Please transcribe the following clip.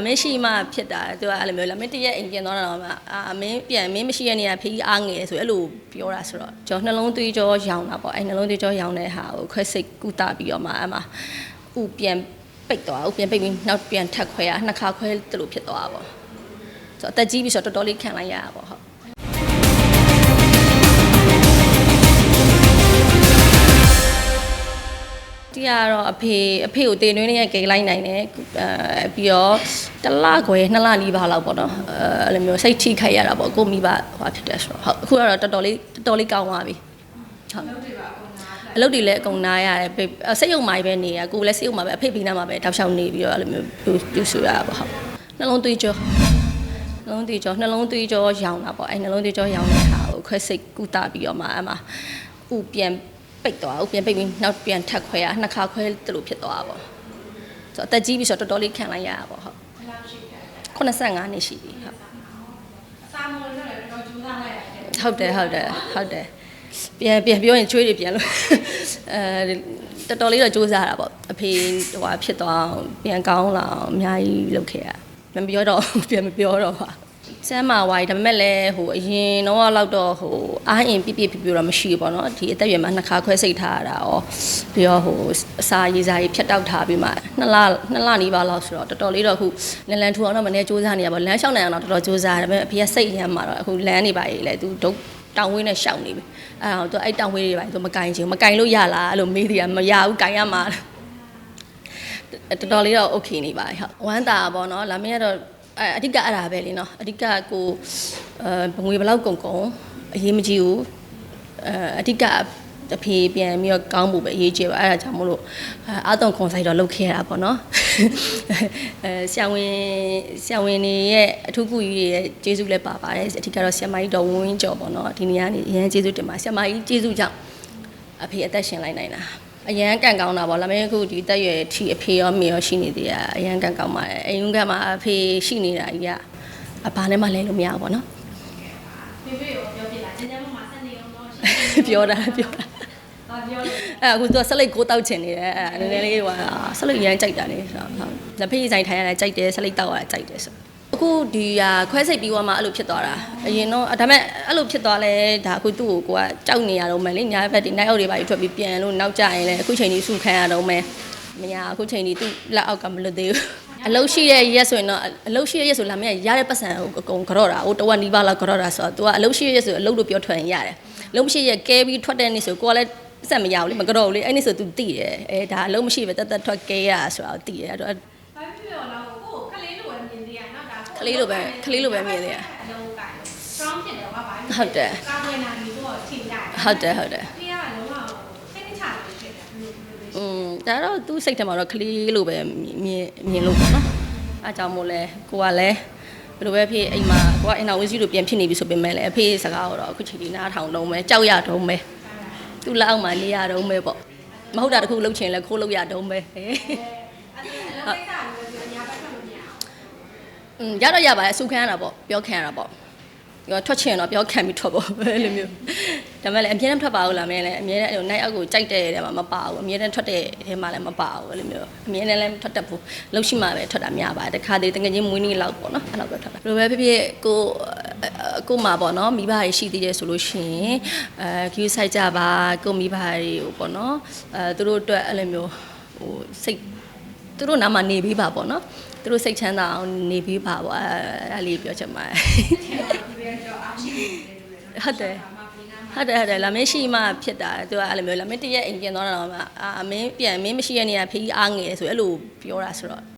အမင်းရှိမှဖြစ်တာသူကအဲ့လိုမျိုးလာမင်းတရက်အိမ်ပြန်သွားတာတော့မှအာမင်းပြန်မင်းမရှိရနေရဖေးအားငယ်ဆိုအဲ့လိုပြောတာဆိုတော့ကျွန်တော်နှလုံးသွေးကြောရောင်တာပေါ့အဲ့နှလုံးသွေးကြောရောင်တဲ့ဟာကိုခွဲစိတ်ကုသပြီးတော့မှအဲ့မှာဥပြန်ပိတ်သွားဥပြန်ပိတ်ပြီးနောက်ပြန်ထပ်ခွဲရနှစ်ခါခွဲတလို့ဖြစ်သွားတာပေါ့ဆိုတော့အသက်ကြီးပြီဆိုတော့တော်တော်လေးခံလိုက်ရတာပေါ့ဟုတ် တီးရတော့အဖေအဖေကိုတင်တွင်းနဲ့ကေလိုက်နိုင်တယ်အဲပြီးတော့တစ်လခွဲနှစ်လနီးပါးလောက်ပေါ့နော်အဲအဲ့လိုမျိုးစိတ်ထိခိုက်ရတာပေါ့ကိုမိဘဟိုဖြစ်တယ်ဆိုတော့ဟုတ်အခုကတော့တော်တော်လေးတော်တော်လေးကောင်းသွားပြီဟုတ်အလုပ်တွေလည်းအကုန်နားရတယ်ဖေစိတ်ယုံမာပဲနေရကိုလည်းစိတ်ယုံမာပဲအဖေပြီးနားမှာပဲတောက်လျှောက်နေပြီးတော့အဲ့လိုမျိုးပြုစုရတာပေါ့ဟုတ်နှလုံးသွေးကြောနှလုံးသွေးကြောနှလုံးသွေးကြောရောင်တာပေါ့အဲ့နှလုံးသွေးကြောရောင်တဲ့ဟာကိုခွဲစိတ်ကုသပြီးတော့မှအဲ့မှာဥပြန် ပိတ်သွားဥပြန်ပိတ်ပြီးနောက်ပြန်ထပ်ခွဲရနှစ်ခါခွဲတလို့ဖြစ်သွားတာပေါ့ဆိုတော့အသက်ကြီးပြီဆိုတော့တော်တော်လေးခံလိုက်ရတာပေါ့ဟုတ်85နှစ်ရှိပြီဟုတ်စာမလို့လည်းတော့ကြိုးစားလိုက်ရတယ်ဟုတ်တယ်ဟုတ်တယ်ဟုတ်တယ်ပြန်ပြန်ပြောရင်ချွေးတွေပြန်လို့အဲတော်တော်လေးတော့စူးစမ်းတာပေါ့အဖေဟိုဟာဖြစ်သွားအောင်ပြန်ကောင်းလာအောင်အများကြီးလုပ်ခဲ့ရမပြောတော့ပြန်မပြောတော့ပါ စမ်းမာဝိုင်းဒါပေမဲ့လည်းဟိုအရင်တော့လောက်တော့ဟိုအားအင်ပြပြပြပြတော့မရှိဘူးပေါ့နော်ဒီအသက်အရွယ်မှာနှစ်ခါခွဲစိတ်ထားရတာရောပြီးတော့ဟိုအစာရေးစားရေးဖြတ်တောက်ထားပြီးမှနှစ်လနှစ်လနီးပါလောက်ဆိုတော့တော်တော်လေးတော့အခုလန်လန်ထူအောင်တော့မနေစူးစမ်းနေရပါလမ်းလျှောက်နိုင်အောင်တော့တော်တော်စူးစမ်းရတယ်ဒါပေမဲ့အဖေကစိတ်ရမ်းမှာတော့အခုလမ်းနေပါလေလေသူဒုတ်တောင်ဝင်းနဲ့ရှောက်နေပြီအဲ့ဒါတော့သူအဲ့တောင်ဝင်းတွေပါသူမကင်ချင်ဘူးမကင်လို့ရလားအဲ့လိုမေးတယ်ကမရဘူးကင်ရမှာတော်တော်လေးတော့ okay နေပါဟုတ်ဝမ်းတာပေါ့နော်လာမင်းကတော့ အဲအဓိကအဲ့ဒါပဲလေနော်အဓိကကိုအဲငွေဘယ်လောက်ကုန်ကုန်အရေးမကြီးဘူးအဲအဓိကအဖေပြန်ပြီးတော့ကောင်းဖို့ပဲအရေးကြီးပါအဲ့ဒါကြောင့်မို့လို့အဲအာတုံခွန်ဆိုင်တော့လုပ်ခဲ့ရတာပေါ့နော်အဲဆရာဝန်ဆရာဝန်တွေရဲ့အထူးကူကြီးရဲ့ကျေးဇူးလည်းပါပါတယ်အဓိကတော့ဆရာမကြီးတော်ဝင်းဝင်းကျော်ပေါ့နော်ဒီနေရာနေအရင်ကျေးဇူးတင်ပါဆရာမကြီးကျေးဇူးကြောင့်အဖေအသက်ရှင်လိုက်နိုင်တာ အရန်ကန်ကောင်းတာပေါ့လာမင်းအခုဒီတက်ရွယ်ထီအဖေရောမေရောရှိနေသေးတာအရန်ကန်ကောင်းပါတယ်အိမ်ကမှာအဖေရှိနေတာကြီးကအဘာနဲ့မှလဲလို့မရဘူးပေါ့နော်ဖေဖေကိုပြောပြလာကျန်ကျန်မမဆက်နေအောင်တော့ရှိပြောတာပြောတာဘာပြောလဲအဲ့အခုသူကဆက်လိုက်ကိုတောက်ချင်နေတယ်အဲ့နည်းနည်းလေးဟိုဆက်လိုက်ရမ်းကြိုက်တာလေဟုတ်လက်ဖေးဆိုင်ထိုင်ရတာကြိုက်တယ်ဆက်လိုက်တောက်ရတာကြိုက်တယ်ဆို အခုဒီဟာခွဲစိတ်ပြီးသွားမှအဲ့လိုဖြစ်သွားတာအရင်တော့ဒါပေမဲ့အဲ့လိုဖြစ်သွားလဲဒါအခုသူ့ကိုကိုကကြောက်နေရတော့မယ်လေညာဘက်ဒီနိုင်အောက်တွေပါကြီးထွက်ပြီးပြန်လို့နောက်ကျရင်လည်းအခုချိန်ကြီးစုခန်းရတော့မယ်မညာအခုချိန်ကြီးသူ့လက်အောက်ကမလွတ်သေးဘူးအလုတ်ရှိတဲ့ရက်ဆိုရင်တော့အလုတ်ရှိတဲ့ရက်ဆိုလာမင်းရတဲ့ပတ်စံကိုအကုန်ကြော့တာဟိုတဝက်နီးပါးလောက်ကြော့တာဆိုတော့ तू ကအလုတ်ရှိတဲ့ရက်ဆိုအလုတ်လို့ပြောထွက်ရင်ရတယ်အလုတ်မရှိရက်ကဲပြီးထွက်တဲ့နေ့ဆိုကိုကလည်းစက်မရဘူးလေမကြော့ဘူးလေအဲ့နေ့ဆို तू တိတယ်အဲဒါအလုတ်မရှိပဲတက်တက်ထွက်ကဲရဆိုတာကိုတိတယ်အဲ့တော့ဘာဖြစ်ပြောတော့ကိုခလေးလိုပဲမြင်သေးရနော် ဒါခလေးလိုပဲခလေးလိုပဲမြင်သေးရအလုံးကို strong ဖြစ်တယ်ကဘာဟုတ်တယ်ကာကွယ်နိုင်ပြီးတော့ထိကြတယ်ဟုတ်တယ်ဟုတ်တယ်ဖေကလုံးဝစိတ်နှချတယ်ဖြစ်တယ်ဘယ်လိုဘယ်လိုလဲอืมဒါတော့သူ့စိတ်ထဲမှာတော့ကလေးလိုပဲမြင်မြင်လို့ပေါ့နော်အဲကြောင့်မို့လဲကိုကလည်းဘယ်လိုပဲဖြစ်အိမ်မှာကိုကအင်တာဝင်းစီလိုပြန်ဖြစ်နေပြီဆိုပေမဲ့လည်းအဖေစကားတော့အခုချိန်ဒီနားထောင်တော့မယ်ကြောက်ရတော့မယ်သူ့လက်အောက်မှာနေရတော့မယ်ပေါ့မဟုတ်တာတခုလှုပ်ချင်လဲခိုးလို့ရတော့မယ်ဟဲ့အဲ့ဒါလည်းစိတ်ဓာတ်လို့ပြောညာဘက်ထွက်လို့မရအောင် อืมရတော့ရပါတယ်အဆုခံရတာပေါ့ပြောခံရတာပေါ့ရောထွက်ချင်တော့ပြောခံပြီးထွက်ပေါ့အဲ့လိုမျိုးဒါမဲ့လည်းအမြဲတမ်းထွက်ပါဦးလားမင်းလည်းအမြဲတမ်းအဲ့လိုနိုင်အောက်ကိုကြိုက်တဲ့တဲမှာမပါဘူးအမြဲတမ်းထွက်တဲ့တဲမှာလည်းမပါဘူးအဲ့လိုမျိုးအမြဲတမ်းလည်းထွက်တတ်ဘူးလှုပ်ရှိမှပဲထွက်တာများပါတယ်တခါတည်းတကယ်ချင်းမွေးနေ့လောက်ပေါ့နော်အဲ့လောက်ပဲထွက်တာဘယ်လိုပဲဖြစ်ဖြစ်ကိုကိုမှာပေါ့နော်မိဘတွေရှိသေးတယ်ဆိုလို့ရှိရင်အဲ queue site ကြပါကိုမိဘတွေကိုပေါ့နော်အဲသူတို့အတွက်အဲ့လိုမျိုးဟိုစိတ် သူတို့နားမှာနေပြီးပါပေါ့နော်သူတို့စိတ်ချမ်းသာအောင်နေပြီးပါပေါ့အဲအဲ့လေးပြောချင်ပါတယ်ဒီပဲတော့အားရှိတယ်လို့လည်းဟုတ်တယ်မပင်းနာဟုတ်တယ်ဟုတ်တယ်လာမင်းရှိမှဖြစ်တာသူကအဲ့လိုမျိုးလာမင်းတရက်အိမ်ပြန်သွားတာတော့မှအာမင်းပြန်မင်းမရှိရနေရဖေးအားငယ်ဆိုအဲ့လိုပြောတာဆိုတော့